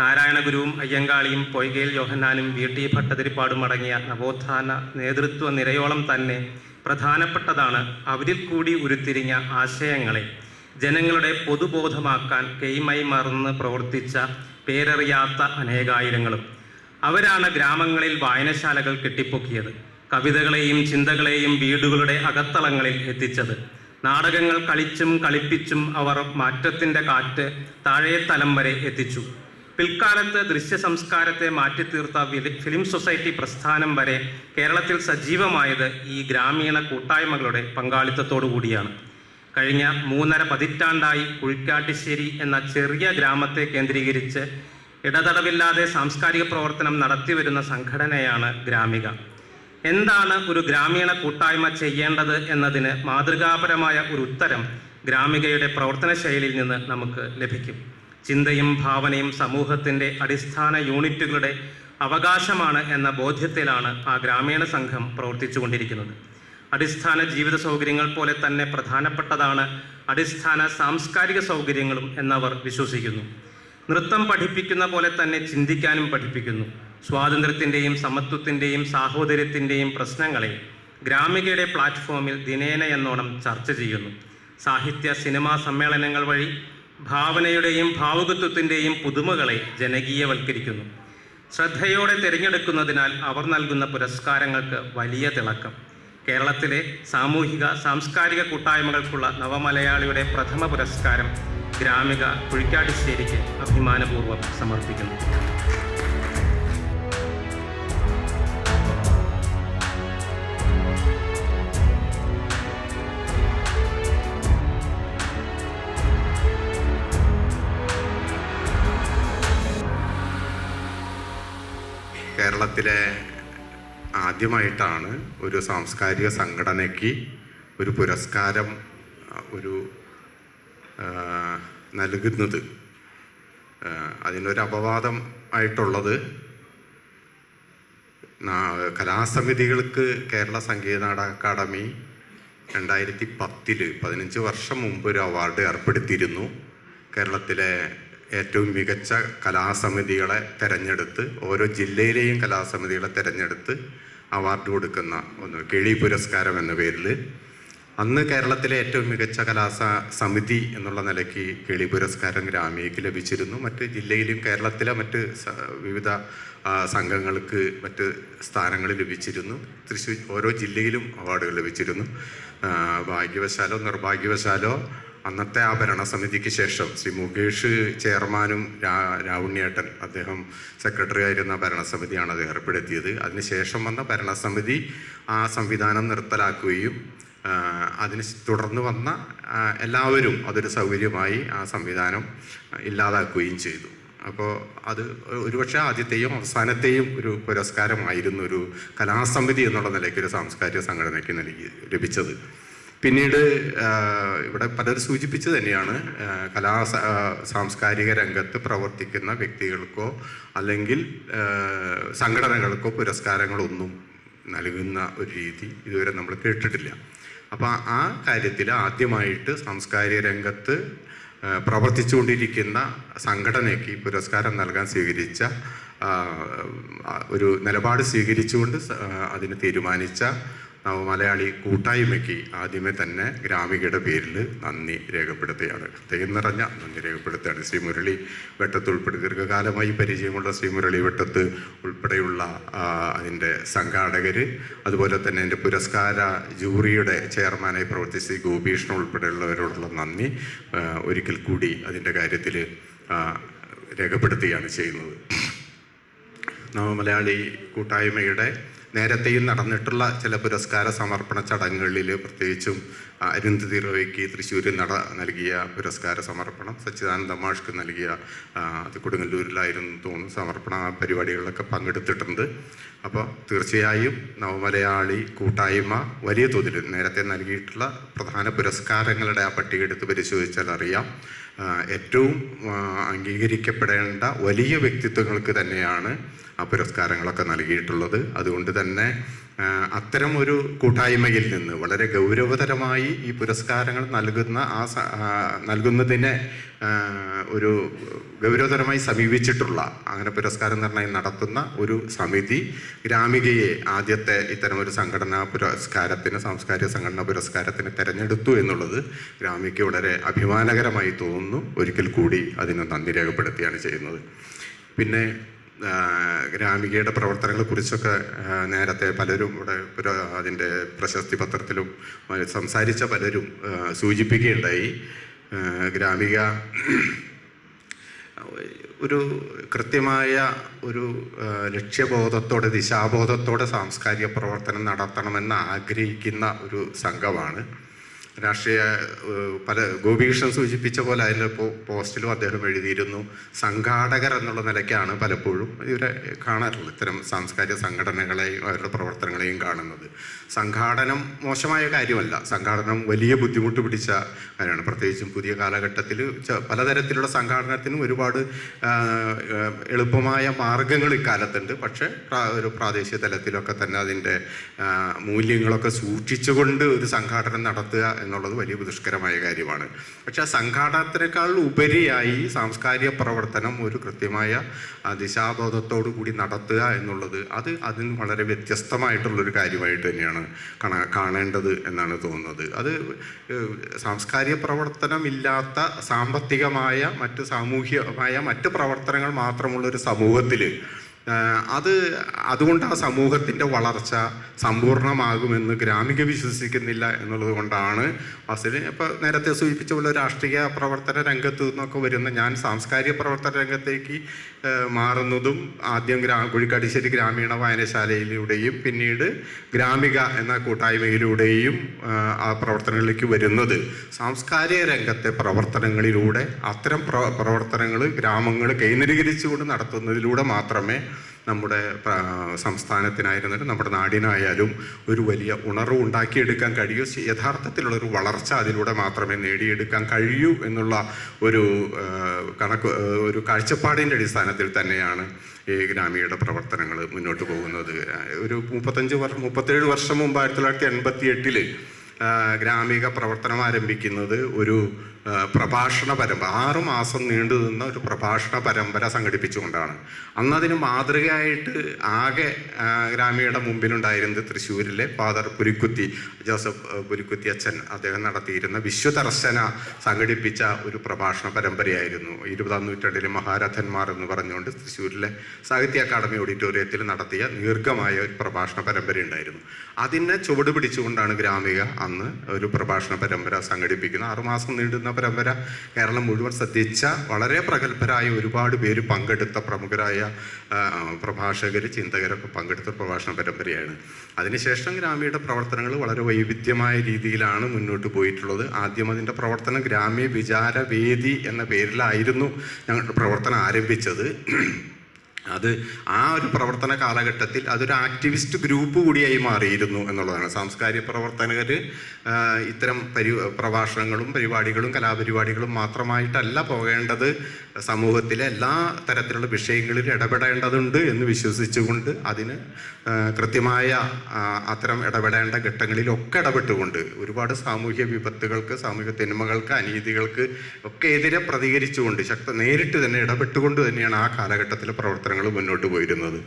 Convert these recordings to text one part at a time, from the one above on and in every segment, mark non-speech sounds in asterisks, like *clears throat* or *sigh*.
നാരായണഗുരുവും അയ്യങ്കാളിയും പൊയ്കയിൽ യോഹന്നാനും V T ഭട്ടതിരിപ്പാടും അടങ്ങിയ നവോത്ഥാന നേതൃത്വ നിരയോളം തന്നെ പ്രധാനപ്പെട്ടതാണ് അവരിൽ കൂടി ഉരുത്തിരിഞ്ഞ ആശയങ്ങളെ. ജനങ്ങളുടെ പൊതുബോധമാക്കാൻ കെയ്മൈ മറന്ന് പ്രവർത്തിച്ച പേരറിയാത്ത അനേകായിരങ്ങളും. അവരാണ് ഗ്രാമങ്ങളിൽ വായനശാലകൾ കെട്ടിപ്പൊക്കിയത് കവിതകളെയും ചിന്തകളെയും വീടുകളുടെ അകത്തളങ്ങളിൽ എത്തിച്ചത്. നാടകങ്ങൾ കളിച്ചും കളിപ്പിച്ചും അവർ മാറ്റത്തിന്റെ കാറ്റ് താഴെ തലം വരെ എത്തിച്ചു. പിൽക്കാലത്ത് ദൃശ്യ സംസ്കാരത്തെ മാറ്റിത്തീർത്ത ഫിലിം സൊസൈറ്റി പ്രസ്ഥാനം വരെ കേരളത്തിൽ സജീവമായത് ഈ ഗ്രാമീണ കൂട്ടായ്മകളുടെ പങ്കാളിത്തത്തോടു കൂടിയാണ്. കഴിഞ്ഞ മൂന്നര പതിറ്റാണ്ടായി കുഴിക്കാട്ടിശ്ശേരി എന്ന ചെറിയ ഗ്രാമത്തെ കേന്ദ്രീകരിച്ച് ഇടതടവില്ലാതെ സാംസ്കാരിക പ്രവർത്തനം നടത്തിവരുന്ന സംഘടനയാണ് ഗ്രാമിക. എന്താണ് ഒരു ഗ്രാമീണ കൂട്ടായ്മ ചെയ്യേണ്ടത് എന്നതിന് മാതൃകാപരമായ ഒരു ഉത്തരം ഗ്രാമികയുടെ പ്രവർത്തന ശൈലിയിൽ നിന്ന് നമുക്ക് ലഭിക്കും. ചിന്തയും ഭാവനയും സമൂഹത്തിന്റെ അടിസ്ഥാന യൂണിറ്റുകളുടെ അവകാശമാണ് എന്ന ബോധ്യത്തിലാണ് ആ ഗ്രാമീണ സംഘം പ്രവർത്തിച്ചുകൊണ്ടിരിക്കുന്നത്. അടിസ്ഥാന ജീവിത സൗകര്യങ്ങൾ പോലെ തന്നെ പ്രധാനപ്പെട്ടതാണ് അടിസ്ഥാന സാംസ്കാരിക സൗകര്യങ്ങളും എന്നവർ വിശ്വസിക്കുന്നു. നൃത്തം പഠിപ്പിക്കുന്ന പോലെ തന്നെ ചിന്തിക്കാനും പഠിപ്പിക്കുന്നു. സ്വാതന്ത്ര്യത്തിന്റെയും സമത്വത്തിന്റെയും സാഹോദര്യത്തിന്റെയും പ്രശ്നങ്ങളെ ഗ്രാമികയുടെ പ്ലാറ്റ്ഫോമിൽ ദിനേന എന്നോണം ചർച്ച ചെയ്യുന്നു. സാഹിത്യ സിനിമാ സമ്മേളനങ്ങൾ വഴി ഭാവനയുടെയും ഭാവുകത്വത്തിന്റെയും പുതുമകളെ ജനകീയവൽക്കരിക്കുന്നു. ശ്രദ്ധയോടെ തിരഞ്ഞെടുക്കുന്നതിനാൽ അവർ നൽകുന്ന പുരസ്കാരങ്ങൾക്ക് വലിയ തിളക്കം. കേരളത്തിലെ സാമൂഹിക സാംസ്കാരിക കൂട്ടായ്മകൾക്കുള്ള നവമലയാളിയുടെ പ്രഥമ പുരസ്കാരം ഗ്രാമിക കുഴിക്കാട്ടിശ്ശേരിക്ക് അഭിമാനപൂർവം സമർപ്പിക്കുന്നു. കേരളത്തിലെ ആദ്യമായിട്ടാണ് ഒരു സാംസ്കാരിക സംഘടനയ്ക്ക് ഒരു പുരസ്കാരം ഒരു നൽകുന്നത്. അതിനൊരു അപവാദം ആയിട്ടുള്ളത് കലാസമിതികൾക്ക് കേരള സംഗീത നാടക അക്കാദമി രണ്ടായിരത്തി പത്തിൽ പതിനഞ്ച് വർഷം മുമ്പ് ഒരു അവാർഡ് ഏർപ്പെടുത്തിയിരുന്നു. കേരളത്തിലെ ഏറ്റവും മികച്ച കലാസമിതികളെ തിരഞ്ഞെടുത്ത് ഓരോ ജില്ലയിലെയും കലാസമിതികളെ തിരഞ്ഞെടുത്ത് അവാർഡ് കൊടുക്കുന്ന ഒന്ന് കിഴി പുരസ്കാരം എന്ന പേരിൽ. അന്ന് കേരളത്തിലെ ഏറ്റവും മികച്ച കലാസ സമിതി എന്നുള്ള നിലയ്ക്ക് കിളി പുരസ്കാരം ഗ്രാമീക്ക് ലഭിച്ചിരുന്നു. മറ്റ് ജില്ലയിലും കേരളത്തിലെ മറ്റ് വിവിധ സംഘങ്ങൾക്ക് മറ്റ് സ്ഥാനങ്ങൾ ലഭിച്ചിരുന്നു. തൃശ്ശൂർ ഓരോ ജില്ലയിലും അവാർഡുകൾ ലഭിച്ചിരുന്നു. ഭാഗ്യവശാലോ നിർഭാഗ്യവശാലോ അന്നത്തെ ആ ഭരണസമിതിക്ക് ശേഷം ശ്രീ മുകേഷ് ചെയർമാനും രാ- രാവുണ്ണിയേട്ടൻ അദ്ദേഹം സെക്രട്ടറി ആയിരുന്ന ഭരണസമിതിയാണ് അത് ഏർപ്പെടുത്തിയത്. അതിനുശേഷം വന്ന ഭരണസമിതി ആ സംവിധാനം നിർത്തലാക്കുകയും അതിന് തുടർന്ന് വന്ന എല്ലാവരും അതൊരു സൗകര്യമായി ആ സംവിധാനം ഇല്ലാതാക്കുകയും ചെയ്തു. അപ്പോൾ അത് ഒരുപക്ഷെ ആദ്യത്തെയും അവസാനത്തെയും ഒരു പുരസ്കാരമായിരുന്നു ഒരു കലാസമിതി എന്നുള്ള നിലയ്ക്ക് ഒരു സാംസ്കാരിക സംഘടനയ്ക്ക് നൽകി ലഭിച്ചത്. പിന്നീട് ഇവിടെ പലരും സൂചിപ്പിച്ചു തന്നെയാണ് കലാ സാംസ്കാരിക രംഗത്ത് പ്രവർത്തിക്കുന്ന വ്യക്തികൾക്കോ അല്ലെങ്കിൽ സംഘടനകൾക്കോ പുരസ്കാരങ്ങളൊന്നും നൽകുന്ന ഒരു രീതി ഇതുവരെ നമ്മൾ കേട്ടിട്ടില്ല. അപ്പോൾ ആ കാര്യത്തിൽ ആദ്യമായിട്ട് സാംസ്കാരിക രംഗത്ത് പ്രവർത്തിച്ചുകൊണ്ടിരിക്കുന്ന സംഘടനയ്ക്ക് പുരസ്കാരം നൽകാൻ സ്വീകരിച്ച ഒരു നിലപാട് സ്വീകരിച്ചുകൊണ്ട് അതിന് തീരുമാനിച്ച നവമലയാളി കൂട്ടായ്മയ്ക്ക് ആദ്യമേ തന്നെ ഗ്രാമികയുടെ പേരിൽ നന്ദി രേഖപ്പെടുത്തുകയാണ്. തെയ്യം നിറഞ്ഞ നന്ദി രേഖപ്പെടുത്തുകയാണ്. ശ്രീ മുരളി വെട്ടത്ത് ഉൾപ്പെടെ ദീർഘകാലമായി പരിചയമുള്ള ശ്രീ മുരളി വെട്ടത്ത് ഉൾപ്പെടെയുള്ള അതിന്റെ സംഘാടകർ അതുപോലെ തന്നെ എന്റെ പുരസ്കാര ജൂറിയുടെ ചെയർമാനായി പ്രവർത്തിച്ച ഗോപീഷ്ണ ഉൾപ്പെടെയുള്ളവരോടുള്ള നന്ദി ഒരിക്കൽ കൂടി അതിന്റെ കാര്യത്തിൽ രേഖപ്പെടുത്തുകയാണ് ചെയ്യുന്നത്. നവമലയാളി കൂട്ടായ്മയുടെ നേരത്തെയും നടന്നിട്ടുള്ള ചില പുരസ്കാര സമർപ്പണ ചടങ്ങുകളിൽ പ്രത്യേകിച്ചും അരുന്ധതി റോയ്ക്ക് തൃശ്ശൂരിൽ നട നൽകിയ പുരസ്കാര സമർപ്പണം സച്ചിദാനന്ദ മാഷ്ക്ക് നൽകിയ അത് കൊടുങ്ങല്ലൂരിലായിരുന്നു തോന്നുന്നു സമർപ്പണ പരിപാടികളിലൊക്കെ പങ്കെടുത്തിട്ടുണ്ട്. അപ്പോൾ തീർച്ചയായും നവമലയാളി കൂട്ടായ്മ വലിയ തോതിൽ നേരത്തെ നൽകിയിട്ടുള്ള പ്രധാന പുരസ്കാരങ്ങളുടെ ആ പട്ടിക എടുത്ത് പരിശോധിച്ചാൽ അറിയാം. ഏറ്റവും അംഗീകരിക്കപ്പെടേണ്ട വലിയ വ്യക്തിത്വങ്ങൾക്ക് തന്നെയാണ് ആ പുരസ്കാരങ്ങളൊക്കെ നൽകിയിട്ടുള്ളത്. അതുകൊണ്ട് തന്നെ അത്തരം ഒരു കൂട്ടായ്മയിൽ നിന്ന് വളരെ ഗൗരവതരമായി ഈ പുരസ്കാരങ്ങൾ നൽകുന്ന ആ നൽകുന്നതിനെ ഒരു ഗൗരവതരമായി സമീപിച്ചിട്ടുള്ള അങ്ങനെ പുരസ്കാര നിർണയം നടത്തുന്ന ഒരു സമിതി ഗ്രാമികയെ ആദ്യത്തെ ഇത്തരം ഒരു സംഘടനാ പുരസ്കാരത്തിന് സാംസ്കാരിക സംഘടനാ പുരസ്കാരത്തിന് തിരഞ്ഞെടുത്തു എന്നുള്ളത് ഗ്രാമിക്ക് വളരെ അഭിമാനകരമായി തോന്നുന്നു. ഒരിക്കൽ കൂടി അതിനെ നന്ദി രേഖപ്പെടുത്തുകയാണ് ചെയ്യുന്നത്. പിന്നെ ഗ്രാമികയുടെ പ്രവർത്തനങ്ങളെ കുറിച്ചൊക്കെ നേരത്തെ പലരും ഇവിടെ അതിന്റെ പ്രശസ്തി പത്രത്തിലും സംസാരിച്ച പലരും സൂചിപ്പിക്കുകയുണ്ടായി. ഗ്രാമിക ഒരു കൃത്യമായ ഒരു ലക്ഷ്യബോധത്തോടെ ദിശാബോധത്തോടെ സാംസ്കാരിക പ്രവർത്തനം നടത്തണമെന്ന് ആഗ്രഹിക്കുന്ന ഒരു സംഘമാണ് രാഷ്ട്രീയ പല ഗോപികൃഷ്ണൻ സൂചിപ്പിച്ച പോലെ അതിന്റെ പോസ്റ്റിലും അദ്ദേഹം എഴുതിയിരുന്നു. സംഘാടകർ എന്നുള്ള നിലയ്ക്കാണ് പലപ്പോഴും ഇവരെ കാണാറുള്ളത്. ഇത്തരം സാംസ്കാരിക സംഘടനകളെയും അവരുടെ പ്രവർത്തനങ്ങളെയും കാണുന്നത്. സംഘാടനം മോശമായ കാര്യമല്ല. സംഘാടനം വലിയ ബുദ്ധിമുട്ട് പിടിച്ച കാര്യമാണ്. പ്രത്യേകിച്ചും പുതിയ കാലഘട്ടത്തിൽ പലതരത്തിലുള്ള സംഘാടനത്തിനും ഒരുപാട് എളുപ്പമായ മാർഗങ്ങൾ ഇക്കാലത്തുണ്ട്. പക്ഷേ ഒരു പ്രാദേശിക തലത്തിലൊക്കെ തന്നെ അതിന്റെ മൂല്യങ്ങളൊക്കെ സൂക്ഷിച്ചുകൊണ്ട് ഒരു സംഘാടനം നടത്തുക എന്നുള്ളത് വലിയ ദുഷ്കരമായ കാര്യമാണ്. പക്ഷെ ആ സംഘാടനത്തിനേക്കാൾ ഉപരിയായി സാംസ്കാരിക പ്രവർത്തനം ഒരു കൃത്യമായ ദിശാബോധത്തോടു കൂടി നടത്തുക എന്നുള്ളത് അത് അതിന് വളരെ വ്യത്യസ്തമായിട്ടുള്ളൊരു കാര്യമായിട്ട് തന്നെയാണ് കാണാ കാണേണ്ടത് എന്നാണ് തോന്നുന്നത്. അത് സാംസ്കാരിക സാംസ്കാരിക പ്രവർത്തനമില്ലാത്ത സാമ്പത്തികമായ മറ്റ് സാമൂഹികമായ മറ്റ് പ്രവർത്തനങ്ങൾ മാത്രമുള്ള ഒരു സമൂഹത്തിൽ അത് അതുകൊണ്ട് ആ സമൂഹത്തിന്റെ വളർച്ച സമ്പൂർണമാകുമെന്ന് ഗ്രാമിക വിശ്വസിക്കുന്നില്ല എന്നുള്ളത് കൊണ്ടാണ് അസിൽ ഇപ്പോൾ നേരത്തെ സൂചിപ്പിച്ച പോലെ രാഷ്ട്രീയ പ്രവർത്തന രംഗത്ത് നിന്നൊക്കെ വരുന്ന ഞാൻ സാംസ്കാരിക പ്രവർത്തന രംഗത്തേക്ക് മാറുന്നതും ആദ്യം ഗ്രാ കുഴിക്കാടിശ്ശേരി ഗ്രാമീണ വായനശാലയിലൂടെയും പിന്നീട് ഗ്രാമിക എന്ന കൂട്ടായ്മയിലൂടെയും ആ പ്രവർത്തനങ്ങളിലേക്ക് വരുന്നത്. സാംസ്കാരിക രംഗത്തെ പ്രവർത്തനങ്ങളിലൂടെ അത്തരം പ്ര പ്രവർത്തനങ്ങൾ ഗ്രാമങ്ങൾ കേന്ദ്രീകരിച്ചുകൊണ്ട് നടത്തുന്നതിലൂടെ മാത്രമേ നമ്മുടെ സംസ്ഥാനത്തിനായിരുന്നാലും നമ്മുടെ നാടിനായാലും ഒരു വലിയ ഉണർവ് ഉണ്ടാക്കിയെടുക്കാൻ കഴിയൂ. യഥാർത്ഥത്തിലുള്ളൊരു വളർച്ച അതിലൂടെ മാത്രമേ നേടിയെടുക്കാൻ കഴിയൂ എന്നുള്ള ഒരു കണക്ക് ഒരു കാഴ്ചപ്പാടിന്റെ അടിസ്ഥാനത്തിൽ തന്നെയാണ് ഈ ഗ്രാമീണ പ്രവർത്തനങ്ങൾ മുന്നോട്ട് പോകുന്നത്. ഒരു മുപ്പത്തഞ്ച് വർഷം മുപ്പത്തേഴ് വർഷം മുമ്പ് ആയിരത്തി തൊള്ളായിരത്തി എൺപത്തി എട്ടിൽ ഗ്രാമിക പ്രവർത്തനം ആരംഭിക്കുന്നത് ഒരു പ്രഭാഷണ പരമ്പര ആറു മാസം നീണ്ടു നിന്ന ഒരു പ്രഭാഷണ പരമ്പര സംഘടിപ്പിച്ചുകൊണ്ടാണ്. അന്നതിന് മാതൃകയായിട്ട് ആകെ ഗ്രാമീയുടെ മുമ്പിലുണ്ടായിരുന്നത് തൃശ്ശൂരിലെ ഫാദർ പുലിക്കുത്തി ജോസഫ് പുലിക്കുത്തി അച്ഛൻ അദ്ദേഹം നടത്തിയിരുന്ന വിശ്വദർശന സംഘടിപ്പിച്ച ഒരു പ്രഭാഷണ പരമ്പരയായിരുന്നു. ഇരുപതാം നൂറ്റാണ്ടിലെ മഹാരഥന്മാർ എന്ന് പറഞ്ഞുകൊണ്ട് തൃശ്ശൂരിലെ സാഹിത്യ അക്കാദമി ഓഡിറ്റോറിയത്തിൽ നടത്തിയ ദീർഘമായ ഒരു പ്രഭാഷണ പരമ്പര ഉണ്ടായിരുന്നു. അതിനെ ചുവട് പിടിച്ചുകൊണ്ടാണ് ഗ്രാമിക അന്ന് ഒരു പ്രഭാഷണ പരമ്പര സംഘടിപ്പിക്കുന്നത്. ആറുമാസം നീണ്ടുന്ന പരമ്പര കേരളം മുഴുവൻ ശ്രദ്ധിച്ച വളരെ പ്രഗത്ഭരായ ഒരുപാട് പേര് പങ്കെടുത്ത പ്രമുഖരായ പ്രഭാഷകർ ചിന്തകരൊക്കെ പങ്കെടുത്ത പ്രഭാഷണ പരമ്പരയാണ്. അതിനുശേഷം ഗ്രാമീണ പ്രവർത്തനങ്ങൾ വളരെ വൈവിധ്യമായ രീതിയിലാണ് മുന്നോട്ട് പോയിട്ടുള്ളത്. ആദ്യം അതിന്റെ പ്രവർത്തനം ഗ്രാമീയ വിചാരവേദി എന്ന പേരിലായിരുന്നു ഞങ്ങളുടെ പ്രവർത്തനം ആരംഭിച്ചത്. അത് ആ ഒരു പ്രവർത്തന കാലഘട്ടത്തിൽ അതൊരു ആക്ടിവിസ്റ്റ് ഗ്രൂപ്പ് കൂടിയായി മാറിയിരുന്നു എന്നുള്ളതാണ്. സാംസ്കാരിക പ്രവർത്തകർ ഇത്തരം പരി പ്രഭാഷണങ്ങളും പരിപാടികളും കലാപരിപാടികളും മാത്രമായിട്ടല്ല പോകേണ്ടത് സമൂഹത്തിലെ എല്ലാ തരത്തിലുള്ള വിഷയങ്ങളിൽ ഇടപെടേണ്ടതുണ്ട് എന്ന് വിശ്വസിച്ചുകൊണ്ട് അതിന് കൃത്യമായ അത്തരം ഇടപെടേണ്ട ഘട്ടങ്ങളിലൊക്കെ ഇടപെട്ടുകൊണ്ട് ഒരുപാട് സാമൂഹ്യ വിപത്തുകൾക്ക് സാമൂഹ്യ തിന്മകൾക്ക് അനീതികൾക്ക് ഒക്കെ എതിരെ പ്രതികരിച്ചുകൊണ്ട് ശക്ത നേരിട്ട് തന്നെ ഇടപെട്ടുകൊണ്ട് തന്നെയാണ് ആ കാലഘട്ടത്തിലെ പ്രവർത്തനങ്ങൾ മുന്നോട്ട് പോയിരുന്നത്.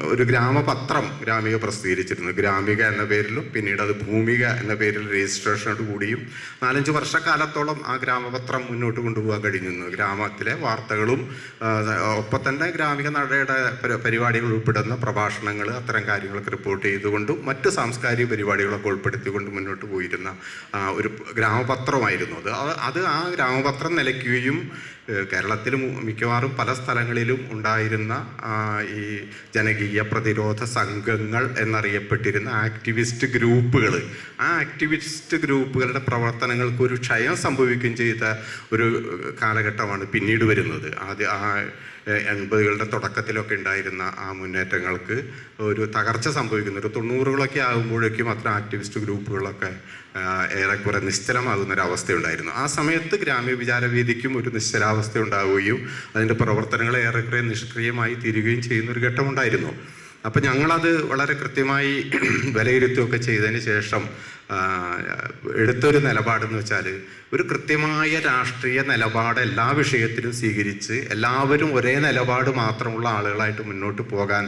ഒരു ഗ്രാമപത്രം ഗ്രാമിക പ്രസിദ്ധീകരിച്ചിരുന്നു. ഗ്രാമിക എന്ന പേരിലും പിന്നീട് അത് ഭൂമിക എന്ന പേരിൽ രജിസ്ട്രേഷനോട് കൂടിയും നാലഞ്ച് വർഷക്കാലത്തോളം ആ ഗ്രാമപത്രം മുന്നോട്ട് കൊണ്ടുപോകാൻ കഴിഞ്ഞിരുന്നു. ഗ്രാമത്തിലെ വാർത്തകളും ഒപ്പം തന്നെ ഗ്രാമിക നടയുടെ പരി- പരിപാടികൾ ഉൾപ്പെടുന്ന പ്രഭാഷണങ്ങൾ അത്തരം കാര്യങ്ങളൊക്കെ റിപ്പോർട്ട് ചെയ്തുകൊണ്ടും മറ്റ് സാംസ്കാരിക പരിപാടികളൊക്കെ ഉൾപ്പെടുത്തിക്കൊണ്ട് മുന്നോട്ട് പോയിരുന്ന ഒരു ഗ്രാമപത്രമായിരുന്നു അത്. അത് ആ ഗ്രാമപത്രം നിലയ്ക്കുകയും മു- മിക്കവാറും പല സ്ഥലങ്ങളിലും ഉണ്ടായിരുന്ന ഈ ജനകീയ പ്രതിരോധ സംഘങ്ങൾ എന്നറിയപ്പെട്ടിരുന്ന ആക്ടിവിസ്റ്റ് ഗ്രൂപ്പുകൾ. ആ ആക്ടിവിസ്റ്റ് ഗ്രൂപ്പുകളുടെ പ്രവർത്തനങ്ങൾക്ക് ഒരു ക്ഷയം സംഭവിക്കുകയും ചെയ്ത ഒരു കാലഘട്ടമാണ് പിന്നീട് വരുന്നത്. ആദ്യ ആ എൺപതുകളുടെ തുടക്കത്തിലൊക്കെ ഉണ്ടായിരുന്ന ആ മുന്നേറ്റങ്ങൾക്ക് ഒരു തകർച്ച സംഭവിക്കുന്നു ഒരു തൊണ്ണൂറുകളൊക്കെ ആകുമ്പോഴേക്കും അത്ര ആക്ടിവിസ്റ്റ് ഗ്രൂപ്പുകളൊക്കെ ഏറെക്കുറെ നിശ്ചലമാകുന്ന ഒരു അവസ്ഥയുണ്ടായിരുന്നു ആ സമയത്ത് ഗ്രാമ്യ വിചാരവേദിക്കും ഒരു നിശ്ചലാവസ്ഥ ഉണ്ടാവുകയും അതിന്റെ പ്രവർത്തനങ്ങൾ ഏറെക്കുറെ നിഷ്ക്രിയമായി തീരുകയും ചെയ്യുന്ന ഒരു ഘട്ടമുണ്ടായിരുന്നു. അപ്പം ഞങ്ങളത് വളരെ കൃത്യമായി *clears throat* വിലയിരുത്തുകയൊക്കെ ചെയ്തതിന് ശേഷം എടുത്തൊരു നിലപാടെന്ന് വെച്ചാൽ ഒരു കൃത്യമായ രാഷ്ട്രീയ നിലപാട് എല്ലാ വിഷയത്തിലും സ്വീകരിച്ച് എല്ലാവരും ഒരേ നിലപാട് മാത്രമുള്ള ആളുകളായിട്ട് മുന്നോട്ട് പോകാൻ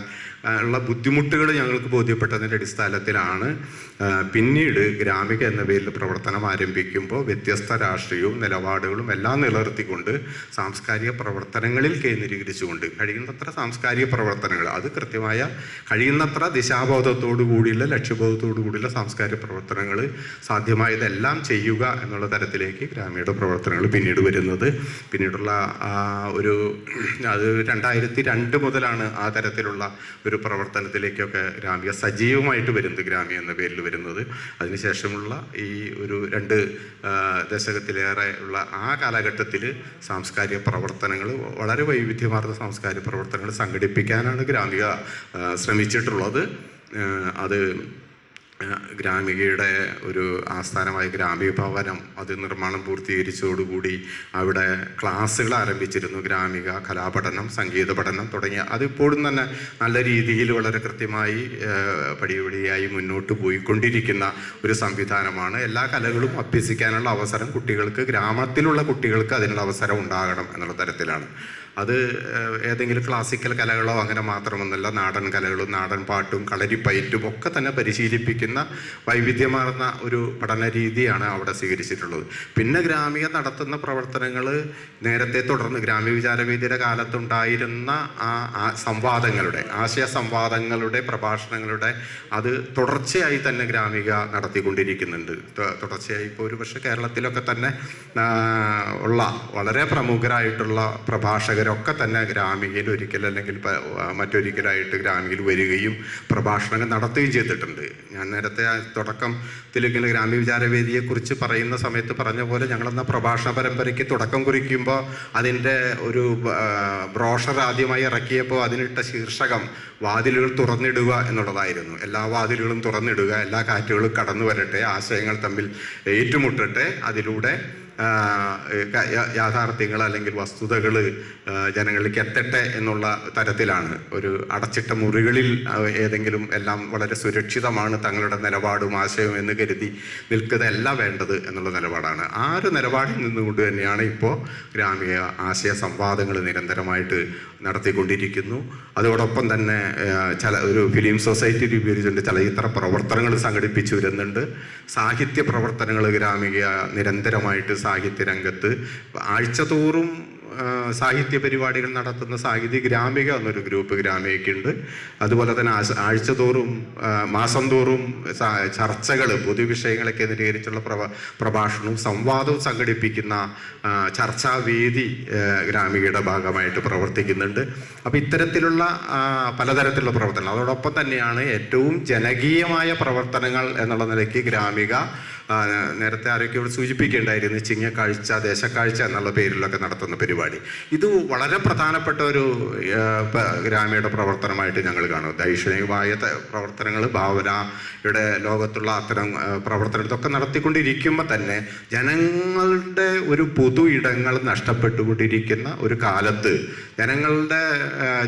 ഉള്ള ബുദ്ധിമുട്ടുകൾ ഞങ്ങൾക്ക് ബോധ്യപ്പെട്ടതിന്റെ അടിസ്ഥാനത്തിലാണ്. പിന്നീട് ഗ്രാമിക എന്ന പേരിൽ പ്രവർത്തനം ആരംഭിക്കുമ്പോൾ വ്യത്യസ്ത രാഷ്ട്രീയവും നിലപാടുകളും എല്ലാം നിലനിർത്തിക്കൊണ്ട് സാംസ്കാരിക പ്രവർത്തനങ്ങളിൽ കേന്ദ്രീകരിച്ചുകൊണ്ട് കഴിയുന്നത്ര സാംസ്കാരിക പ്രവർത്തനങ്ങൾ അത് കൃത്യമായ കഴിയുന്നത്ര ദിശാബോധത്തോടു കൂടിയുള്ള ലക്ഷ്യബോധത്തോടു കൂടിയുള്ള സാംസ്കാരിക പ്രവർത്തനങ്ങൾ സാധ്യമായതെല്ലാം ചെയ്യുക എന്നുള്ള തരത്തിലേക്ക് ഗ്രാമീണ പ്രവർത്തനങ്ങൾ പിന്നീട് വരുന്നത്. പിന്നീടുള്ള ഒരു അത് രണ്ടായിരത്തി രണ്ട് മുതലാണ് ആ തരത്തിലുള്ള ഒരു പ്രവർത്തനത്തിലേക്കൊക്കെ ഗ്രാമിക സജീവമായിട്ട് വരുന്നത് ഗ്രാമി എന്ന പേരിൽ വരുന്നത്. അതിനുശേഷമുള്ള ഈ ഒരു രണ്ട് ദശകത്തിലേറെ ഉള്ള ആ കാലഘട്ടത്തിൽ സാംസ്കാരിക പ്രവർത്തനങ്ങൾ വളരെ വൈവിധ്യമാർന്ന സാംസ്കാരിക പ്രവർത്തനങ്ങൾ സംഘടിപ്പിക്കാനാണ് ഗ്രാമിക ശ്രമിച്ചിട്ടുള്ളത്. അത് ഗ്രാമികയുടെ ഒരു ആസ്ഥാനമായ ഗ്രാമീഭവനം അത് നിർമ്മാണം പൂർത്തീകരിച്ചതോടുകൂടി അവിടെ ക്ലാസ്സുകൾ ആരംഭിച്ചിരുന്നു. ഗ്രാമിക കലാപഠനം സംഗീത പഠനം തുടങ്ങിയ അതിപ്പോഴും തന്നെ നല്ല രീതിയിൽ വളരെ കൃത്യമായി പടിപടിയായി മുന്നോട്ട് പോയിക്കൊണ്ടിരിക്കുന്ന ഒരു സംവിധാനമാണ്. എല്ലാ കലകളും അഭ്യസിക്കാനുള്ള അവസരം കുട്ടികൾക്ക് ഗ്രാമത്തിലുള്ള കുട്ടികൾക്ക് അതിനുള്ള അവസരം ഉണ്ടാകണം എന്നുള്ള തരത്തിലാണ്. അത് ഏതെങ്കിലും ക്ലാസിക്കൽ കലകളോ അങ്ങനെ മാത്രമൊന്നുമല്ല നാടൻ കലകളും നാടൻ പാട്ടും കളരിപ്പയറ്റും ഒക്കെ തന്നെ പരിശീലിപ്പിക്കുന്ന വൈവിധ്യമാർന്ന ഒരു പഠന രീതിയാണ് അവിടെ സ്വീകരിച്ചിട്ടുള്ളത്. പിന്നെ ഗ്രാമീയ നടത്തുന്ന പ്രവർത്തനങ്ങൾ നേരത്തെ തുടർന്ന് ഗ്രാമീണ വിചാരവേദിയുടെ കാലത്തുണ്ടായിരുന്ന ആ സംവാദങ്ങളുടെ ആശയ സംവാദങ്ങളുടെ പ്രഭാഷണങ്ങളുടെ അത് തുടർച്ചയായി തന്നെ ഗ്രാമിക നടത്തിക്കൊണ്ടിരിക്കുന്നുണ്ട്. തുടർച്ചയായി ഇപ്പോൾ ഒരു പക്ഷേ കേരളത്തിലൊക്കെ തന്നെ ഉള്ള വളരെ പ്രമുഖരായിട്ടുള്ള പ്രഭാഷകരൊക്കെ തന്നെ ഗ്രാമികയിൽ ഒരിക്കൽ അല്ലെങ്കിൽ മറ്റൊരിക്കലായിട്ട് ഗ്രാമീയിൽ വരികയും പ്രഭാഷണങ്ങൾ നടത്തുകയും ചെയ്തിട്ടുണ്ട്. ഞാൻ നേരത്തെ തുടക്കത്തിൽ ഇങ്ങനെ ഗ്രാമ്യ വിചാരവേദിയെക്കുറിച്ച് പറയുന്ന സമയത്ത് പറഞ്ഞ പോലെ ഞങ്ങളെന്ന പ്രഭാഷണ പരമ്പരയ്ക്ക് തുടക്കം കുറിക്കുമ്പോൾ അതിന്റെ ഒരു ബ്രോഷർ ആദ്യമായി ഇറക്കിയപ്പോൾ അതിനിട്ട ശീർഷകം വാതിലുകൾ തുറന്നിടുക എന്നുള്ളതായിരുന്നു. എല്ലാ വാതിലുകളും തുറന്നിടുക എല്ലാ കാറ്റുകളും കടന്നു വരട്ടെ ആശയങ്ങൾ തമ്മിൽ ഏറ്റുമുട്ടട്ടെ അതിലൂടെ യാഥാർത്ഥ്യങ്ങൾ അല്ലെങ്കിൽ വസ്തുതകൾ ജനങ്ങളിലേക്ക് എത്തട്ടെ എന്നുള്ള തരത്തിലാണ്. ഒരു അടച്ചിട്ട മുറികളിൽ ഏതെങ്കിലും എല്ലാം വളരെ സുരക്ഷിതമാണ് തങ്ങളുടെ നിലപാടും ആശയവും എന്ന് കരുതി നിൽക്കുന്നതല്ല വേണ്ടത് എന്നുള്ള നിലപാടാണ്. ആ ഒരു നിലപാടിൽ നിന്നുകൊണ്ട് തന്നെയാണ് ഇപ്പോൾ ഗ്രാമീണ ആശയ സംവാദങ്ങൾ നിരന്തരമായിട്ട് നടത്തിക്കൊണ്ടിരിക്കുന്നു. അതോടൊപ്പം തന്നെ ചല ഒരു ഫിലിം സൊസൈറ്റി രൂപീകരിച്ചുകൊണ്ട് ചലച്ചിത്ര പ്രവർത്തനങ്ങൾ സംഘടിപ്പിച്ചു വരുന്നുണ്ട്. സാഹിത്യ പ്രവർത്തനങ്ങൾ ഗ്രാമീണ നിരന്തരമായിട്ട് സാഹിത്യ രംഗത്ത് ആഴ്ചതോറും സാഹിത്യ പരിപാടികൾ നടത്തുന്ന സാഹിത്യ ഗ്രാമിക എന്നൊരു ഗ്രൂപ്പ് ഗ്രാമികയ്ക്കുണ്ട്. അതുപോലെ തന്നെ ആഴ്ചതോറും മാസം തോറും ചർച്ചകൾ പൊതുവിഷയങ്ങളെ കേന്ദ്രീകരിച്ചുള്ള പ്രഭ പ്രഭാഷണവും സംവാദവും സംഘടിപ്പിക്കുന്ന ചർച്ചാവേദി ഗ്രാമികയുടെ ഭാഗമായിട്ട് പ്രവർത്തിക്കുന്നുണ്ട്. അപ്പോൾ ഇത്തരത്തിലുള്ള പലതരത്തിലുള്ള പ്രവർത്തനങ്ങൾ. അതോടൊപ്പം തന്നെയാണ് ഏറ്റവും ജനകീയമായ പ്രവർത്തനങ്ങൾ എന്നുള്ള നിലയ്ക്ക് ഗ്രാമിക നേരത്തെ ആരൊക്കെയോട് സൂചിപ്പിക്കേണ്ടായിരുന്നു ചിങ്ങക്കാഴ്ച ദേശക്കാഴ്ച എന്നുള്ള പേരിലൊക്കെ നടത്തുന്ന പരിപാടി. ഇത് വളരെ പ്രധാനപ്പെട്ട ഒരു ഗ്രാമീണ പ്രവർത്തനമായിട്ട് ഞങ്ങൾ കാണും. ദൈക്ഷണികമായ പ്രവർത്തനങ്ങൾ ഭാവനയുടെ ലോകത്തുള്ള അത്തരം പ്രവർത്തനം ഇതൊക്കെ നടത്തിക്കൊണ്ടിരിക്കുമ്പോൾ തന്നെ ജനങ്ങളുടെ ഒരു പൊതു ഇടങ്ങൾ നഷ്ടപ്പെട്ടുകൊണ്ടിരിക്കുന്ന ഒരു കാലത്ത് ജനങ്ങളുടെ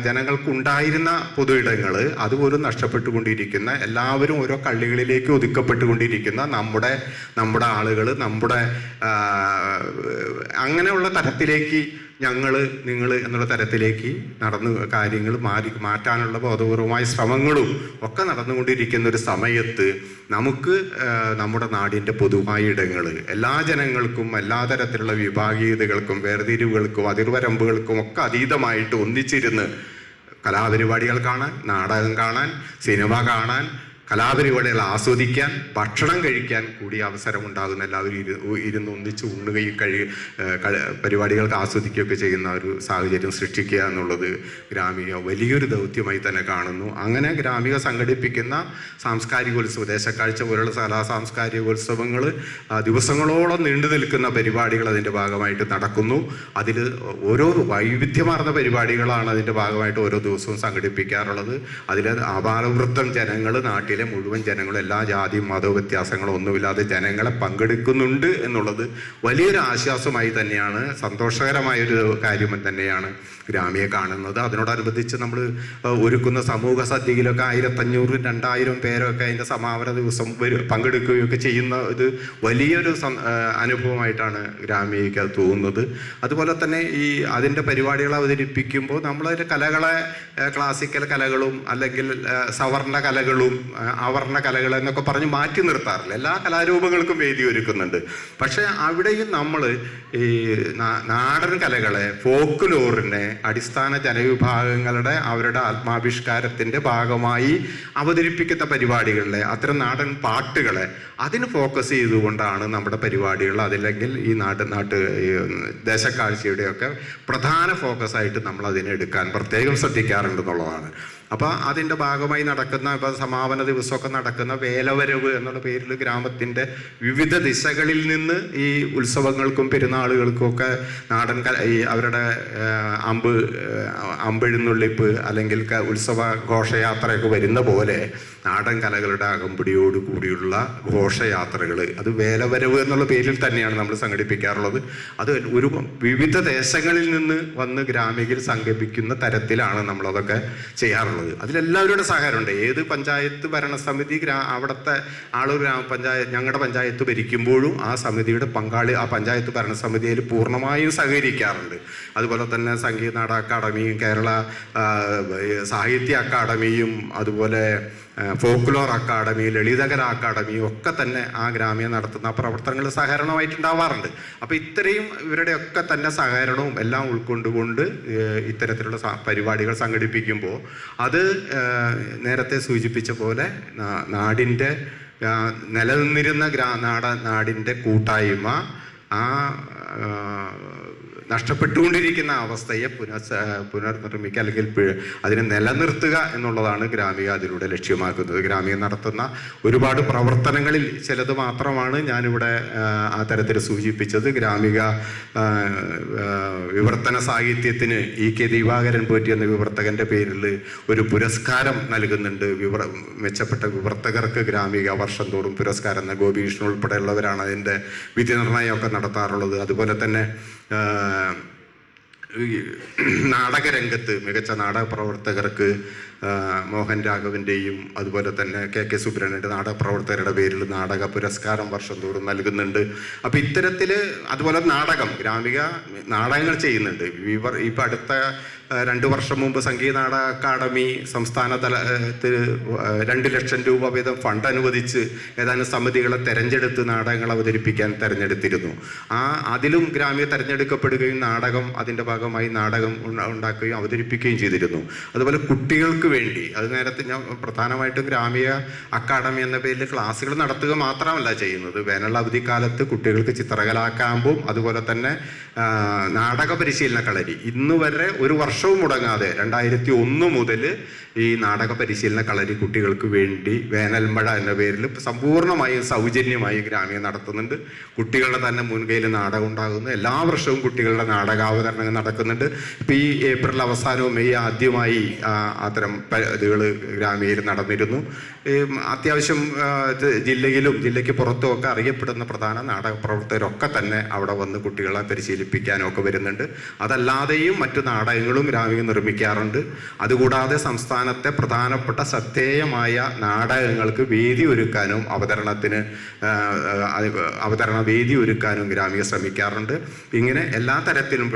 ജനങ്ങൾക്കുണ്ടായിരുന്ന പൊതു ഇടങ്ങൾ അതുപോലും നഷ്ടപ്പെട്ടുകൊണ്ടിരിക്കുന്ന എല്ലാവരും ഓരോ കള്ളികളിലേക്ക് ഒതുക്കപ്പെട്ടുകൊണ്ടിരിക്കുന്ന നമ്മുടെ നമ്മുടെ ആളുകൾ നമ്മുടെ അങ്ങനെയുള്ള തരത്തിലേക്ക് ഞങ്ങൾ നിങ്ങൾ എന്നുള്ള തരത്തിലേക്ക് നടന്നു കാര്യങ്ങൾ മാറി മാറ്റാനുള്ള ബോധപൂർവമായ ശ്രമങ്ങളും ഒക്കെ നടന്നുകൊണ്ടിരിക്കുന്ന ഒരു സമയത്ത് നമുക്ക് നമ്മുടെ നാടിന്റെ പൊതുവായ ഇടങ്ങൾ എല്ലാ ജനങ്ങൾക്കും എല്ലാ തരത്തിലുള്ള വിഭാഗീയതകൾക്കും വേർതിരിവുകൾക്കും അതിർവരമ്പുകൾക്കും ഒക്കെ അതീതമായിട്ട് ഒന്നിച്ചിരുന്ന് കലാപരിപാടികൾ കാണാൻ നാടകം കാണാൻ സിനിമ കാണാൻ കലാപരിപാടികൾ ആസ്വദിക്കാൻ ഭക്ഷണം കഴിക്കാൻ കൂടി അവസരമുണ്ടാകുന്ന എല്ലാവരും ഇരു ഇരുന്ന് ഒന്നിച്ച് ഉണ്ണുകയും കഴി പരിപാടികൾക്ക് ആസ്വദിക്കുകയൊക്കെ ചെയ്യുന്ന ഒരു സാഹചര്യം സൃഷ്ടിക്കുക എന്നുള്ളത് ഗ്രാമീണ വലിയൊരു ദൗത്യമായി തന്നെ കാണുന്നു. അങ്ങനെ ഗ്രാമിക സംഘടിപ്പിക്കുന്ന സാംസ്കാരികോത്സവം ദേശക്കാഴ്ച പോലുള്ള കലാ സാംസ്കാരികോത്സവങ്ങൾ ദിവസങ്ങളോളം നീണ്ടു നിൽക്കുന്ന പരിപാടികൾ അതിന്റെ ഭാഗമായിട്ട് നടക്കുന്നു. അതിൽ ഓരോ വൈവിധ്യമാർന്ന പരിപാടികളാണ് അതിന്റെ ഭാഗമായിട്ട് ഓരോ ദിവസവും സംഘടിപ്പിക്കാറുള്ളത്. അതിൽ അപാരവൃത്തം ജനങ്ങൾ നാട്ടിൽ നാട്ടിലെ മുഴുവൻ ജനങ്ങളും എല്ലാ ജാതിയും മത വ്യത്യാസങ്ങളും ഒന്നുമില്ലാതെ ജനങ്ങളെ പങ്കെടുക്കുന്നുണ്ട് എന്നുള്ളത് വലിയൊരു ആശ്വാസമായി തന്നെയാണ് സന്തോഷകരമായൊരു കാര്യം തന്നെയാണ്. ഗ്രാമിയെ കാണുന്നത്. അതിനോടനുബന്ധിച്ച് നമ്മൾ ഒരുക്കുന്ന സമൂഹ സദ്യയിലൊക്കെ ആയിരത്തഞ്ഞൂറ് രണ്ടായിരം പേരൊക്കെ അതിന്റെ സമാപന ദിവസം പങ്കെടുക്കുകയൊക്കെ ചെയ്യുന്ന ഒരു വലിയൊരു അനുഭവമായിട്ടാണ് ഗ്രാമിയയ്ക്ക് അത് തോന്നുന്നത്. അതുപോലെ തന്നെ ഈ അതിന്റെ പരിപാടികൾ അവതരിപ്പിക്കുമ്പോൾ നമ്മളതിന്റെ കലകളെ ക്ലാസിക്കൽ കലകളും അല്ലെങ്കിൽ സവർണ കലകളും ആവർണ കലകൾ എന്നൊക്കെ പറഞ്ഞ് മാറ്റി നിർത്താറില്ല. എല്ലാ കലാരൂപങ്ങൾക്കും വേദി ഒരുക്കുന്നുണ്ട്. പക്ഷേ അവിടെയും നമ്മൾ ഈ നാടൻ കലകളെ ഫോക്ക് ലോറിനെ അടിസ്ഥാന ജനവിഭാഗങ്ങളുടെ അവരുടെ ആത്മാവിഷ്കാരത്തിന്റെ ഭാഗമായി അവതരിപ്പിക്കുന്ന പരിപാടികളിലെ അത്തരം നാടൻ പാട്ടുകളെ അതിന് ഫോക്കസ് ചെയ്തുകൊണ്ടാണ് നമ്മുടെ പരിപാടികൾ അതില്ലെങ്കിൽ ഈ നാട്ട് നാട്ട് ദേശക്കാഴ്ചയുടെയൊക്കെ പ്രധാന ഫോക്കസായിട്ട് നമ്മൾ അതിനെ എടുക്കാൻ പ്രത്യേകം ശ്രദ്ധിക്കാറുണ്ടെന്നുള്ളതാണ് അപ്പോൾ അതിന്റെ ഭാഗമായി നടക്കുന്ന ഇപ്പോൾ സമാപന ദിവസമൊക്കെ നടക്കുന്ന വേലവരവ് എന്നുള്ള പേരിൽ ഗ്രാമത്തിന്റെ വിവിധ ദിശകളിൽ നിന്ന് ഈ ഉത്സവങ്ങൾക്കും പെരുന്നാളുകൾക്കും ഒക്കെ നാടൻ ഈ അവരുടെ അമ്പ് അമ്പെഴുന്നുള്ളിപ്പ് അല്ലെങ്കിൽ ഉത്സവ ഘോഷയാത്രയൊക്കെ വരുന്ന പോലെ നാടൻ കലകളുടെ അകമ്പടിയോട് കൂടിയുള്ള ഘോഷയാത്രകൾ. അത് വേലവരവ് എന്നുള്ള പേരിൽ തന്നെയാണ് നമ്മൾ സംഘടിപ്പിക്കാറുള്ളത്. അത് ഒരു വിവിധ ദേശങ്ങളിൽ നിന്ന് വന്ന് ഗ്രാമീകർ സംഘടിപ്പിക്കുന്ന തരത്തിലാണ് നമ്മളതൊക്കെ ചെയ്യാറുള്ളത്. അതിലെല്ലാവരുടെ സഹകരണമുണ്ട്. ഏത് പഞ്ചായത്ത് ഭരണസമിതി ഗ്രാ അവിടുത്തെ ആളൂർ ഗ്രാമപഞ്ചായത്ത് ഞങ്ങളുടെ പഞ്ചായത്ത് ഭരിക്കുമ്പോഴും ആ സമിതിയുടെ പങ്കാളി ആ പഞ്ചായത്ത് ഭരണസമിതിയിൽ പൂർണമായും സഹകരിക്കാറുണ്ട്. അതുപോലെ തന്നെ സംഗീത നാടക അക്കാദമിയും കേരള സാഹിത്യ അക്കാദമിയും അതുപോലെ ഫോക്ലോർ അക്കാഡമി ലളിതകല അക്കാഡമി ഒക്കെ തന്നെ ആ ഗ്രാമീണ നടത്തുന്ന പ്രവർത്തനങ്ങൾ സഹകരണമായിട്ടുണ്ടാവാറുണ്ട്. അപ്പോൾ ഇത്രയും ഇവരുടെയൊക്കെ തന്നെ സഹകരണവും എല്ലാം ഉൾക്കൊണ്ടുകൊണ്ട് ഇത്തരത്തിലുള്ള പരിപാടികൾ സംഘടിപ്പിക്കുമ്പോൾ അത് നേരത്തെ സൂചിപ്പിച്ച പോലെ നാടിന്റെ നിലനിന്നിരുന്ന ഗ്രാ നാട നാടിന്റെ കൂട്ടായ്മ ആ, നഷ്ടപ്പെട്ടുകൊണ്ടിരിക്കുന്ന അവസ്ഥയെ പുനഃ പുനർനിർമ്മിക്കുക അല്ലെങ്കിൽ അതിനെ നിലനിർത്തുക എന്നുള്ളതാണ് ഗ്രാമിക അതിലൂടെ ലക്ഷ്യമാക്കുന്നത്. ഗ്രാമിക നടത്തുന്ന ഒരുപാട് പ്രവർത്തനങ്ങളിൽ ചിലത് മാത്രമാണ് ഞാനിവിടെ ആ, തരത്തിൽ സൂചിപ്പിച്ചത്. ഗ്രാമിക വിവർത്തന സാഹിത്യത്തിന് ഇ കെ ദിവാകരൻ പോറ്റി എന്ന വിവർത്തകന്റെ പേരിൽ ഒരു പുരസ്കാരം നൽകുന്നുണ്ട്. വിവർ മെച്ചപ്പെട്ട വിവർത്തകർക്ക് ഗ്രാമിക വർഷം തോറും പുരസ്കാരം എന്ന ഗോപി ഉൾപ്പെടെയുള്ളവരാണ് അതിന്റെ വിധി നിർണയമൊക്കെ നടത്താറുള്ളത്. അതുപോലെ തന്നെ നാടകരംഗത്ത് മികച്ച നാടക പ്രവർത്തകർക്ക് ആ, മോഹൻ രാഘവന്റെയും അതുപോലെ തന്നെ കെ കെ സുബ്രഹ്മണ്യന്റെ നാടക പ്രവർത്തകരുടെ പേരിൽ നാടക പുരസ്കാരം വർഷം തോറും നൽകുന്നുണ്ട്. അപ്പം ഇത്തരത്തിൽ അതുപോലെ നാടകം ഗ്രാമിക നാടകങ്ങൾ ചെയ്യുന്നുണ്ട്. ഇവർ ഇപ്പം അടുത്ത രണ്ട് വർഷം മുമ്പ് സംഗീത നാടക അക്കാദമി സംസ്ഥാന തലത്തിൽ രണ്ട് ലക്ഷം രൂപ വീതം ഫണ്ട് അനുവദിച്ച് ഏതാനും സമിതികളെ തെരഞ്ഞെടുത്ത് നാടകങ്ങൾ അവതരിപ്പിക്കാൻ തെരഞ്ഞെടുത്തിരുന്നു. ആ അതിലും ഗ്രാമ്യ തെരഞ്ഞെടുക്കപ്പെടുകയും നാടകം അതിന്റെ ഭാഗമായി നാടകം ഉണ്ടാക്കുകയും അവതരിപ്പിക്കുകയും ചെയ്തിരുന്നു. അതുപോലെ കുട്ടികൾക്ക് വേണ്ടി. അത് നേരത്തെ ഞാൻ പ്രധാനമായിട്ടും ഗ്രാമീയ അക്കാദമി എന്ന പേരിൽ ക്ലാസ്സുകൾ നടത്തുക മാത്രമല്ല ചെയ്യുന്നത്. വേനൽ അവധിക്കാലത്ത് കുട്ടികൾക്ക് ചിത്രകലാ ക്യാമ്പും അതുപോലെ തന്നെ നാടക പരിശീലന കളരി. ഇന്ന് വരെ ഒരു വർഷവും മുടങ്ങാതെ രണ്ടായിരത്തി ഒന്ന് മുതൽ ഈ നാടക പരിശീലന കളരി കുട്ടികൾക്ക് വേണ്ടി വേനൽമഴ എന്ന പേരിൽ സമ്പൂർണമായും സൗജന്യമായി ഗ്രാമീണ നടത്തുന്നുണ്ട്. കുട്ടികളുടെ തന്നെ മുൻകൈയിൽ നാടകം ഉണ്ടാകുന്നു. എല്ലാ വർഷവും കുട്ടികളുടെ നാടകാവതരണങ്ങൾ നടക്കുന്നുണ്ട്. ഇപ്പം ഈ ഏപ്രിൽ അവസാനവും മെയ് ആദ്യമായി അത്തരം ഇതുകൾ ഗ്രാമീയർ നടന്നിരുന്നു. അത്യാവശ്യം ജില്ലയിലും ജില്ലയ്ക്ക് പുറത്തും ഒക്കെ അറിയപ്പെടുന്ന പ്രധാന നാടക പ്രവർത്തകരൊക്കെ തന്നെ അവിടെ വന്ന് കുട്ടികളെ പരിശീലിപ്പിക്കാനും ഒക്കെ വരുന്നുണ്ട്. അതല്ലാതെയും മറ്റു നാടകങ്ങളും ഗ്രാമീണ നിർമ്മിക്കാറുണ്ട്. അതുകൂടാതെ സംസ്ഥാനത്തെ പ്രധാനപ്പെട്ട ശ്രദ്ധേയമായ നാടകങ്ങൾക്ക് വേദി ഒരുക്കാനും അവതരണത്തിന് അവതരണ വേദി ഒരുക്കാനും ഗ്രാമീയ ശ്രമിക്കാറുണ്ട്. ഇങ്ങനെ എല്ലാ തരത്തിലും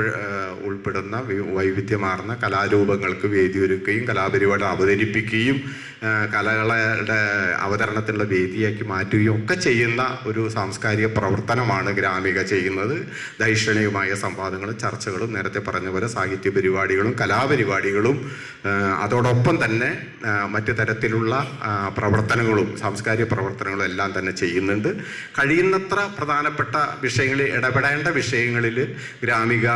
ഉൾപ്പെടുന്ന വൈവിധ്യമാർന്ന കലാരൂപങ്ങൾക്ക് വേദി ഒരുക്കുകയും കലാപരിപാടി അവതരിപ്പിക്കുകയും കലകളുടെ അവതരണത്തിനുള്ള വേദിയാക്കി മാറ്റുകയും ഒക്കെ ചെയ്യുന്ന ഒരു സാംസ്കാരിക പ്രവർത്തനമാണ് ഗ്രാമിക ചെയ്യുന്നത്. ദൈക്ഷണികമായ സംവാദങ്ങളും ചർച്ചകളും നേരത്തെ പറഞ്ഞ പോലെ സാഹിത്യ പരിപാടികളും കലാപരിപാടികളും അതോടൊപ്പം തന്നെ മറ്റു തരത്തിലുള്ള പ്രവർത്തനങ്ങളും സാംസ്കാരിക പ്രവർത്തനങ്ങളും എല്ലാം തന്നെ ചെയ്യുന്നുണ്ട്. കഴിയുന്നത്ര പ്രധാനപ്പെട്ട വിഷയങ്ങളിൽ ഇടപെടേണ്ട വിഷയങ്ങളിൽ ഗ്രാമിക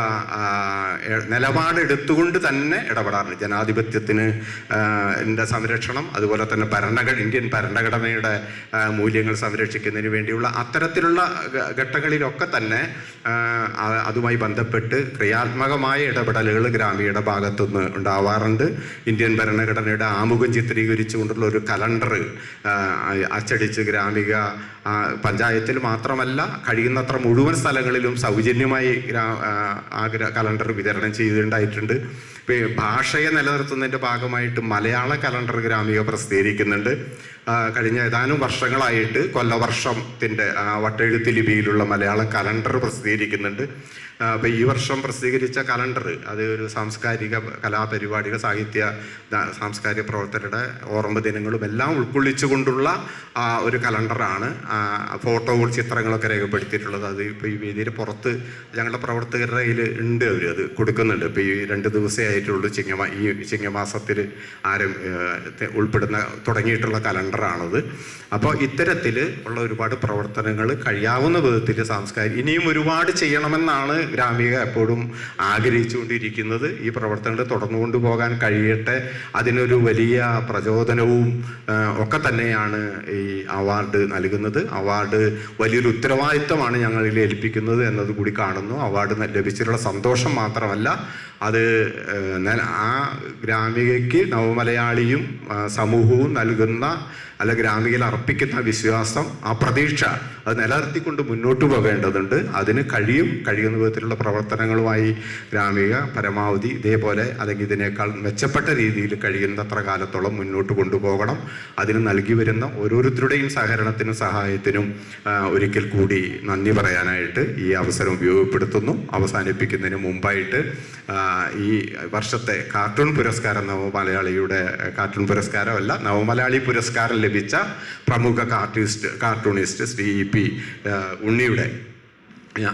നിലപാടെടുത്തുകൊണ്ട് തന്നെ ഇടപെടാറുണ്ട്. ജനാധിപത്യത്തിന് ന്റെ സംരക്ഷണം അതുപോലെ തന്നെ ഭരണഘടന ഇന്ത്യൻ ഭരണഘടനയുടെ മൂല്യങ്ങൾ സംരക്ഷിക്കുന്നതിന് വേണ്ടിയുള്ള അത്തരത്തിലുള്ള ഘട്ടങ്ങളിലൊക്കെ തന്നെ അതുമായി ബന്ധപ്പെട്ട് ക്രിയാത്മകമായ ഇടപെടലുകൾ ഗ്രാമീണ ഭാഗത്തുനിന്ന് ഉണ്ടാവാറുണ്ട്. ഇന്ത്യൻ ഭരണഘടനയുടെ ആമുഖം ചിത്രീകരിച്ചുകൊണ്ടുള്ള ഒരു കലണ്ടർ അച്ചടിച്ച് ഗ്രാമിക പഞ്ചായത്തിൽ മാത്രമല്ല കഴിയുന്നത്ര മുഴുവൻ സ്ഥലങ്ങളിലും സൗജന്യമായി ആ, കലണ്ടർ വിതരണം ചെയ്തിട്ടുണ്ടായിട്ടുണ്ട്. ഭാഷയെ നിലനിർത്തുന്നതിന്റെ ഭാഗമായിട്ട് മലയാള കലണ്ടർ ഗ്രാമിക പ്രസിദ്ധീകരിക്കുന്നുണ്ട്. കഴിഞ്ഞ ഏതാനും വർഷങ്ങളായിട്ട് കൊല്ലവർഷത്തിന്റെ വട്ടെഴുത്തി ലിപിയിലുള്ള മലയാള കലണ്ടർ പ്രസിദ്ധീകരിക്കുന്നുണ്ട്. ആ, അപ്പൊ ഈ വർഷം പ്രസിദ്ധീകരിച്ച കലണ്ടർ അത് ഒരു സാംസ്കാരിക കലാപരിപാടികൾ സാഹിത്യ സാംസ്കാരിക പ്രവർത്തകരുടെ ഓർമ്മ ദിനങ്ങളും എല്ലാം ഉൾക്കൊള്ളിച്ചുകൊണ്ടുള്ള ഒരു കലണ്ടറാണ്. ഫോട്ടോകൾ ചിത്രങ്ങളൊക്കെ രേഖപ്പെടുത്തിയിട്ടുള്ളത്. അത് ഇപ്പോൾ ഈ വേദിയിൽ പുറത്ത് ഞങ്ങളുടെ പ്രവർത്തകരുടെ കയ്യിൽ ഉണ്ട് അവർ അത് കൊടുക്കുന്നുണ്ട്. ഇപ്പോൾ ഈ രണ്ട് ദിവസമേ ആയിട്ടുള്ളൂ ചിങ്ങമാ ഈ ചിങ്ങമാസത്തിൽ ആരും ഉൾപ്പെടുന്ന തുടങ്ങിയിട്ടുള്ള കലണ്ടറാണത്. അപ്പോൾ ഇത്തരത്തിൽ ഉള്ള ഒരുപാട് പ്രവർത്തനങ്ങൾ കഴിയാവുന്ന വിധത്തിൽ സാംസ്കാരിക ഇനിയും ഒരുപാട് ചെയ്യണമെന്നാണ് ഗ്രാമിക എപ്പോഴും ആഗ്രഹിച്ചുകൊണ്ടിരിക്കുന്നത് ഈ പ്രവർത്തനങ്ങൾ തുടർന്നു കൊണ്ടുപോകാൻ കഴിയട്ടെ. അതിനൊരു വലിയ പ്രചോദനവും ഒക്കെ തന്നെയാണ് ഈ അവാർഡ് നൽകുന്നത്. അവാർഡ് വലിയൊരു ഉത്തരവാദിത്തമാണ് ഞങ്ങളിൽ ഏൽപ്പിക്കുന്നത് എന്നത് കൂടി കാണുന്നു. അവാർഡ് ലഭിച്ചിട്ടുള്ള സന്തോഷം മാത്രമല്ല അത് ആ ഗ്രാമികയ്ക്ക് നവമലയാളിയും സമൂഹവും നൽകുന്ന അല്ല ഗ്രാമികയിൽ അർപ്പിക്കുന്ന വിശ്വാസം ആ പ്രതീക്ഷ അത് നിലനിർത്തിക്കൊണ്ട് മുന്നോട്ട് പോകേണ്ടതുണ്ട്. അതിന് കഴിയും കഴിയുന്ന വിധത്തിലുള്ള പ്രവർത്തനങ്ങളുമായി ഗ്രാമിക പരമാവധി ഇതേപോലെ അല്ലെങ്കിൽ ഇതിനേക്കാൾ മെച്ചപ്പെട്ട രീതിയിൽ കഴിയുന്നത്ര കാലത്തോളം മുന്നോട്ട് കൊണ്ടുപോകണം. അതിന് നൽകി വരുന്ന ഓരോരുത്തരുടെയും സഹകരണത്തിനും സഹായത്തിനും ഒരിക്കൽ കൂടി നന്ദി പറയാനായിട്ട് ഈ അവസരം ഉപയോഗപ്പെടുത്തുന്നു. അവസാനിപ്പിക്കുന്നതിന് മുമ്പായിട്ട് ഈ വർഷത്തെ കാർട്ടൂൺ പുരസ്കാരം നവമലയാളിയുടെ കാർട്ടൂൺ പുരസ്കാരമല്ല നവമലയാളി പുരസ്കാരം ലഭിച്ച പ്രമുഖ കാർട്ടൂണിസ്റ്റ് കാർട്ടൂണിസ്റ്റ് ശ്രീ പി ഉണ്ണിയുടെ.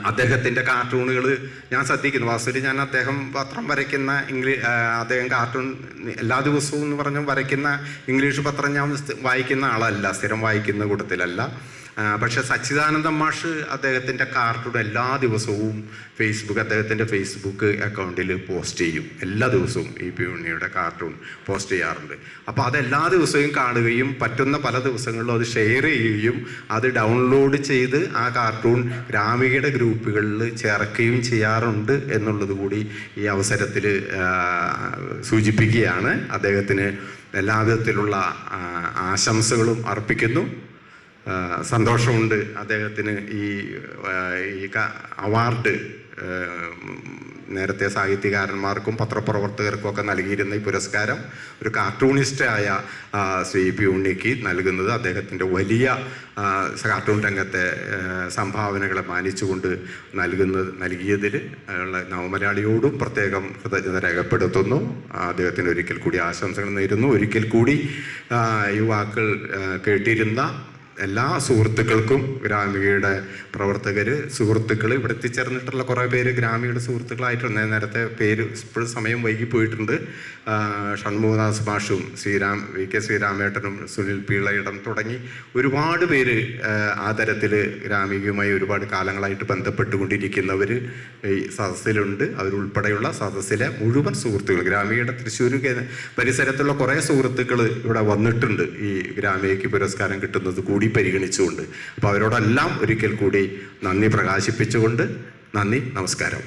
അദ്ദേഹത്തിന്റെ കാർട്ടൂണുകൾ ഞാൻ ശ്രദ്ധിക്കുന്നു. വാസ്തവത്തിൽ ഞാൻ അദ്ദേഹം പത്രം വരയ്ക്കുന്ന ഇംഗ്ലീഷ് അദ്ദേഹം കാർട്ടൂൺ എല്ലാ ദിവസവും എന്ന് പറഞ്ഞാൽ വരയ്ക്കുന്ന ഇംഗ്ലീഷ് പത്രം ഞാൻ വായിക്കുന്ന ആളല്ല സ്ഥിരം വായിക്കുന്ന കൂട്ടത്തിലല്ല. പക്ഷെ സച്ചിദാനന്ദ മാഷ് അദ്ദേഹത്തിന്റെ കാർട്ടൂൺ എല്ലാ ദിവസവും ഫേസ്ബുക്ക് അദ്ദേഹത്തിന്റെ ഫേസ്ബുക്ക് അക്കൗണ്ടിൽ പോസ്റ്റ് ചെയ്യും. എല്ലാ ദിവസവും ഈ പി ഉണ്ണിയുടെ കാർട്ടൂൺ പോസ്റ്റ് ചെയ്യാറുണ്ട്. അപ്പോൾ അത് എല്ലാ ദിവസവും കാണുകയും പറ്റുന്ന പല ദിവസങ്ങളിലും അത് ഷെയർ ചെയ്യുകയും അത് ഡൗൺലോഡ് ചെയ്ത് ആ കാർട്ടൂൺ ഗ്രാമികയുടെ ഗ്രൂപ്പുകളിൽ ചേർക്കുകയും ചെയ്യാറുണ്ട് എന്നുള്ളത് കൂടി ഈ അവസരത്തിൽ സൂചിപ്പിക്കുകയാണ്. അദ്ദേഹത്തിന് എല്ലാവിധത്തിലുള്ള വിധത്തിലുള്ള ആശംസകളും അർപ്പിക്കുന്നു. സന്തോഷമുണ്ട് അദ്ദേഹത്തിന് ഈ ഈ അവാർഡ് നേരത്തെ സാഹിത്യകാരന്മാർക്കും പത്രപ്രവർത്തകർക്കും ഒക്കെ നൽകിയിരുന്ന ഈ പുരസ്കാരം ഒരു കാർട്ടൂണിസ്റ്റായ ശ്രീ പി ഉണ്ണിക്ക് നൽകുന്നത് അദ്ദേഹത്തിന്റെ വലിയ കാർട്ടൂൺ രംഗത്തെ സംഭാവനകളെ മാനിച്ചുകൊണ്ട് നൽകുന്നത് നൽകിയതിൽ ഉള്ള നവമലയാളിയോടും പ്രത്യേകം കൃതജ്ഞത രേഖപ്പെടുത്തുന്നു. അദ്ദേഹത്തിന് ഒരിക്കൽ കൂടി ആശംസകൾ നേരുന്നു. ഒരിക്കൽ കൂടി യുവാക്കൾ കേട്ടിരുന്ന എല്ലാ സുഹൃത്തുക്കൾക്കും ഗ്രാമികയുടെ പ്രവർത്തകർ സുഹൃത്തുക്കൾ ഇവിടെ എത്തിച്ചേർന്നിട്ടുള്ള കുറേ പേര് ഗ്രാമികയുടെ സുഹൃത്തുക്കളായിട്ടുണ്ട്. നേരത്തെ പേര് ഇപ്പോഴും സമയം വൈകിപ്പോയിട്ടുണ്ട്. ഷൺമുഖദാസ് മാഷും ശ്രീരാം വി കെ ശ്രീരാമേട്ടനും സുനിൽ പിള്ളയിടം തുടങ്ങി ഒരുപാട് പേര് ആ, തരത്തിൽ ഗ്രാമികയുമായി ഒരുപാട് കാലങ്ങളായിട്ട് ബന്ധപ്പെട്ടുകൊണ്ടിരിക്കുന്നവർ ഈ സദസ്സിലുണ്ട്. അവരുൾപ്പെടെയുള്ള സദസ്സിലെ മുഴുവൻ സുഹൃത്തുക്കൾ ഗ്രാമികയുടെ തൃശ്ശൂർ പരിസരത്തുള്ള കുറേ സുഹൃത്തുക്കൾ ഇവിടെ വന്നിട്ടുണ്ട്. ഈ ഗ്രാമികയ്ക്ക് പുരസ്കാരം കിട്ടുന്നത് കൂടി പരിഗണിച്ചുകൊണ്ട്. അപ്പോൾ അവരോടെല്ലാം ഒരിക്കൽ കൂടി നന്ദി പ്രകാശിപ്പിച്ചുകൊണ്ട് നന്ദി നമസ്കാരം.